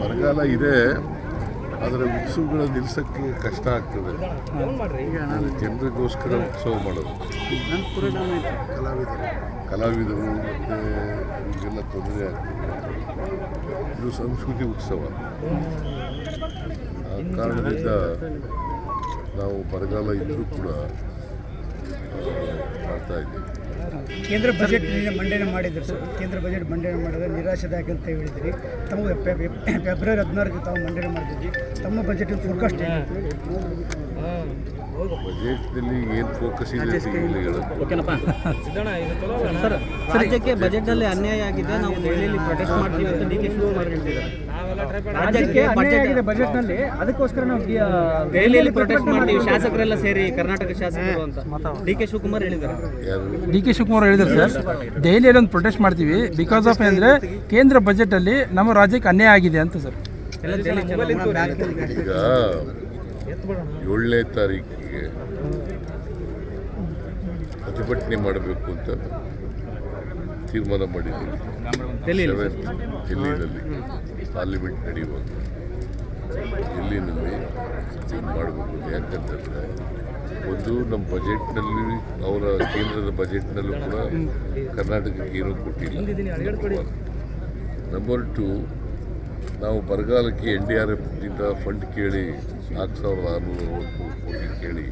ಬರಗಾಲ ಇದೆ ಆದರೆ ಉತ್ಸವಗಳ ನಿಲ್ಸೋಕ್ಕೆ ಕಷ್ಟ ಆಗ್ತದೆ. ಜನರಿಗೋಸ್ಕರ ಉತ್ಸವ ಮಾಡೋದು. ಕಲಾವಿದರು. ಕಲಾವಿದರು ಮತ್ತು ಇವರಿಗೆಲ್ಲ ತೊಂದರೆ ಆಗ್ತದೆ. ಇದು ಸಂಸ್ಕೃತಿ ಉತ್ಸವ. ಆ ಕಾರಣದಿಂದ ನಾವು ಬರಗಾಲ ಇದ್ದರೂ ಕೂಡ ಮಾಡ್ತಾ ಇದ್ದೀವಿ. ಕೇಂದ್ರ ಬಜೆಟ್ ನಿನ್ನೆ ಮಂಡನೆ ಮಾಡಿದ್ರು ಸರ್. ಕೇಂದ್ರ ಬಜೆಟ್ ಮಂಡನೆ ಮಾಡಿದ್ರೆ ನಿರಾಶೆದಾಯಕ ಅಂತ ಹೇಳಿದ್ರಿ. ಫೆ- ಫೆಬ್ರವರಿ ಹದಿನಾರಕ್ಕೆ ತಾವು ಮಂಡನೆ ಮಾಡಿದ್ರಿ. ತಮ್ಮ ಬಜೆಟ್ ಫೋರ್ಕಾಸ್ಟ್ ಬಜೆಟ್ನಲ್ಲಿ ಏನು ಫೋಕಸ್ ಇದೆ ಇಲ್ಲಿ ರಾಜ್ಯಕ್ಕೆ ಬಜೆಟ್ನಲ್ಲಿ ಅನ್ಯಾಯ ಆಗಿದೆ. ನಾವು ದೆಹಲಿಯಲ್ಲಿ ಪ್ರೊಟೆಸ್ಟ್ ಮಾಡ್ತೀವಿ ಅಂತ ಡಿ ಕೆ ಶಿವಕುಮಾರ್ ಹೇಳ್ತಿದ್ದಾರೆ ರಾಜ್ಯಕ್ಕೆ ಬಜೆಟ್ ಬಜೆಟ್ನಲ್ಲಿ ಅದಕ್ಕೋಸ್ಕರ ನಾವು ದೆಹಲಿಯಲ್ಲಿ ಪ್ರೊಟೆಸ್ಟ್ ಮಾಡ್ತೀವಿ. ಶಾಸಕರೆಲ್ಲ ಸೇರಿ ಕರ್ನಾಟಕ ಶಾಸಕರು ಅಂತ. ಡಿ ಕೆ ಶಿವಕುಮಾರ್ ಹೇಳಿದ್ದಾರೆ. ಡಿ ಕೆ ಶಿವಕುಮಾರ್ ಹೇಳಿದ್ರು ಸರ್. ದೆಹಲಿಯಲ್ಲಿ ಒಂದು ಪ್ರೊಟೆಸ್ಟ್ ಮಾಡ್ತೀವಿ. ಬಿಕಾಸ್ ಆಫ್ ಅಂದರೆ ಕೇಂದ್ರ ಬಜೆಟಲ್ಲಿ ನಮ್ಮ ರಾಜ್ಯಕ್ಕೆ ಅನ್ಯಾಯ ಆಗಿದೆ ಅಂತ ಸರ್. ಈಗ ಏಳನೇ ತಾರೀಕಿಗೆ ಪ್ರತಿಭಟನೆ ಮಾಡಬೇಕು ಅಂತ ತೀರ್ಮಾನ ಮಾಡಿದ್ದೀವಿ. ದಿಲ್ಲಿನಲ್ಲಿ ಪಾರ್ಲಿಮೆಂಟ್ ನಡೆಯುವಾಗ ನಮಗೆ ಇದು ಮಾಡಬೇಕು ಯಾಕಂತಂದರೆ ಒಂದು ನಮ್ಮ ಬಜೆಟ್ನಲ್ಲಿ, ಅವರ ಕೇಂದ್ರದ ಬಜೆಟ್ನಲ್ಲೂ ಕೂಡ ಕರ್ನಾಟಕಕ್ಕೆ ಏನೂ ಕೊಟ್ಟಿಲ್ಲ. ನಂಬರ್ ಟು ನಾವು ಬರಗಾಲಕ್ಕೆ ಎನ್ ಡಿ ಆರ್ ಎಫ್ನಿಂದ ಫಂಡ್ ಕೇಳಿ ನಾಲ್ಕು ಸಾವಿರದ ಆರುನೂರ ಅರವತ್ತು ಕೋಟಿ ಕೇಳಿ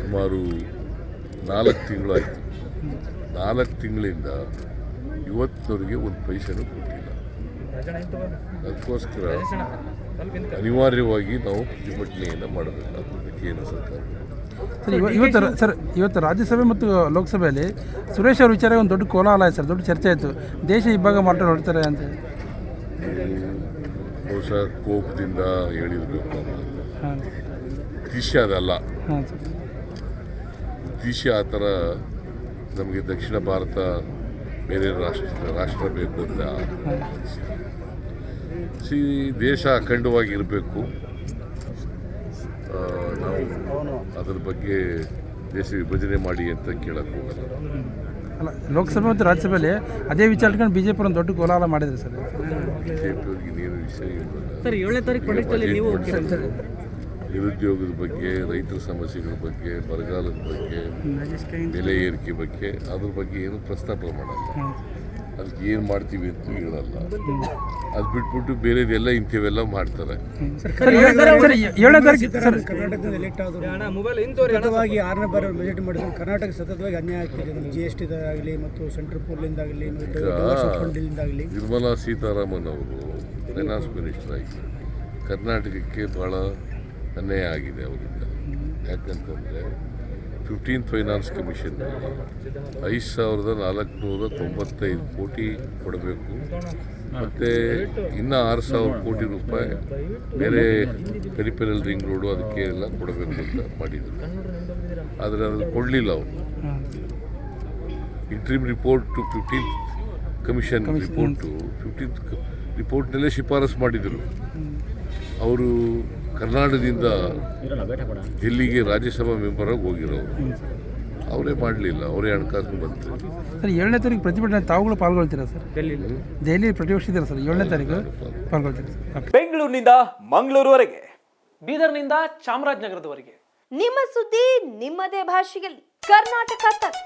ಸುಮಾರು ನಾಲ್ಕು ತಿಂಗಳಾಯಿತು. ನಾಲ್ಕು ತಿಂಗಳಿಂದ ಇವತ್ತಿನವರೆಗೆ ಒಂದು ಪೈಸೆನೂ ಕೊಟ್ಟಿಲ್ಲ. ಅದಕ್ಕೋಸ್ಕರ ಅನಿವಾರ್ಯವಾಗಿ ನಾವು ಪ್ರತಿಭಟನೆಯನ್ನು ಮಾಡಬೇಕಾಗ್ತದೆ ಕೇಂದ್ರ ಸರ್ಕಾರ ಸರ್ ಇವ- ಇವತ್ತು ಸರ್ ಇವತ್ತು ರಾಜ್ಯಸಭೆ ಮತ್ತು ಲೋಕಸಭೆಯಲ್ಲಿ ಸುರೇಶ್ ಅವರ ವಿಚಾರ ಒಂದು ದೊಡ್ಡ ಕೋಲಾಹಲ ಆಯ್ತು ಸರ್. ದೊಡ್ಡ ಚರ್ಚೆ ಆಯಿತು. ದೇಶ ಇಬ್ಬಾಗ ಮಾತ್ರ ಹೊರಡ್ತಾರೆ ಅಂತ. ಬಹುಶಃ ಕೋಪದಿಂದ ಹೇಳಿರಬೇಕು ಉದ್ದೇಶ ಅದಲ್ಲ. ಸರ್. ಉದ್ದೇಶ ಆ ಥರ ನಮಗೆ ದಕ್ಷಿಣ ಭಾರತ ಬೇರೆ ರಾಷ್ಟ್ರ ರಾಷ್ಟ್ರ ಬೇಕು ಅಂತ ಸಿ ದೇಶ ಅಖಂಡವಾಗಿರಬೇಕು. ನಾವು ಅದ್ರ ಬಗ್ಗೆ ದೇಶ ವಿಭಜನೆ ಮಾಡಿ ಅಂತ ಕೇಳಕ್ಕೆ ಹೋಗಲ್ಲ. ಅಲ್ಲ ಲೋಕಸಭೆ ಮತ್ತು ರಾಜ್ಯಸಭೆಯಲ್ಲಿ ಅದೇ ವಿಚಾರ ಇಟ್ಕೊಂಡು ಬಿ ಜೆ ಪಿ ಒಂದು ದೊಡ್ಡ ಕೋಲಾಹಲ ಮಾಡಿದ್ರು ಸರ್. ಬಿ ಜೆ ಪಿಯವ್ರಿಗೆ ಇನ್ನೇನು ವಿಷಯ ಇಲ್ಲ. ಸರ್ ಏಳನೇ ತಾರೀಕು ಪ್ರೊಟೆಸ್ಟ್ ಅಲ್ಲಿ ನೀವು ನಿರುದ್ಯೋಗದ ಬಗ್ಗೆ ರೈತರ ಸಮಸ್ಯೆಗಳ ಬಗ್ಗೆ ಬರಗಾಲದ ಬಗ್ಗೆ ಬೆಲೆ ಏರಿಕೆ ಬಗ್ಗೆ ಅದ್ರ ಬಗ್ಗೆ ಏನು ಪ್ರಸ್ತಾಪ ಮಾಡಲ್ಲ. ಅದಕ್ಕೆ ಏನು ಮಾಡ್ತೀವಿ ಅಂತ ಹೇಳಲ್ಲ. ಅದು ಬಿಟ್ಬಿಟ್ಟು ಬೇರೆದೆಲ್ಲ ಇಂಥವೆಲ್ಲ ಮಾಡ್ತಾರೆ. ಎಲೆಕ್ಟ್ ಸತತವಾಗಿ ಆರನೇ ಬಾರಿ ಬಜೆಟ್ ಮಾಡಿದ್ರು ಕರ್ನಾಟಕ ಸತತವಾಗಿ ಅನ್ಯಾಯ ಆಗ್ತಿದೆ. ನಮ್ಮ ಜಿ ಎಸ್ ಟಿದಾಗಲಿ ಮತ್ತು ಸೆಂಟ್ರಲ್ ಫಂಡಿಂದಾಗಲಿ ನಿರ್ಮಲಾ ಸೀತಾರಾಮನ್ ಅವರು ಫೈನಾನ್ಸ್ ಮಿನಿಸ್ಟರ್ ಆಗಿ ಕರ್ನಾಟಕಕ್ಕೆ ಭಾಳ ಅನ್ಯಾಯ ಆಗಿದೆ ಅವರಿಂದ. ಯಾಕಂತಂದರೆ ಫಿಫ್ಟೀನ್ ಫೈನಾನ್ಸ್ ಕಮಿಷನ್ನಲ್ಲಿ ಐದು ಸಾವಿರದ ನಾಲ್ಕುನೂರ ತೊಂಬತ್ತೈದು ಕೋಟಿ ಕೊಡಬೇಕು. ಮತ್ತು ಇನ್ನೂ ಆರು ಸಾವಿರ ಕೋಟಿ ರೂಪಾಯಿ ಬೇರೆ ಪೆರಿಪೆರಲ್ ರಿಂಗ್ ರೋಡು ಅದಕ್ಕೆ ಎಲ್ಲ ಕೊಡಬೇಕು ಅಂತ ಮಾಡಿದರು. ಆದರೆ ಅದು ಕೊಡಲಿಲ್ಲ ಅವರು. Interim report to fifteenth commission report fifteenth ರಿಪೋರ್ಟ್ನಲ್ಲೇ ಶಿಫಾರಸು ಮಾಡಿದರು. ಅವರು ಕರ್ನಾಟಕದಿಂದ ದಿಲ್ಲಿಗೆ ರಾಜ್ಯಸಭಾ ಮೆಂಬರಾಗಿ ಹೋಗಿರೋರು. ಅವರೇ ಮಾಡಲಿಲ್ಲ ಅವರೇ ಹಣಕಾಸು ಬಂತು. ಸರ್ ಏಳನೇ ತಾರೀಕು ಪ್ರತಿಭಟನೆ ತಾವುಗಳು ಪಾಲ್ಗೊಳ್ತೀರಾ ಸರ್? ದೆಹಲಿ ಪ್ರತಿಭಟಿಸಿದ್ದೀರಾ ಸರ್? ಏಳನೇ ತಾರೀಕು ಪಾಲ್ಗೊಳ್ತೀರಾ ಸರ್? ಬೆಂಗಳೂರಿನಿಂದ ಮಂಗಳೂರುವರೆಗೆ ಬೀದರ್ನಿಂದ ಚಾಮರಾಜನಗರದವರೆಗೆ. ನಿಮ್ಮ ಸುದ್ದಿ ನಿಮ್ಮದೇ ಭಾಷೆಯಲ್ಲಿ. ಕರ್ನಾಟಕ ತಕ್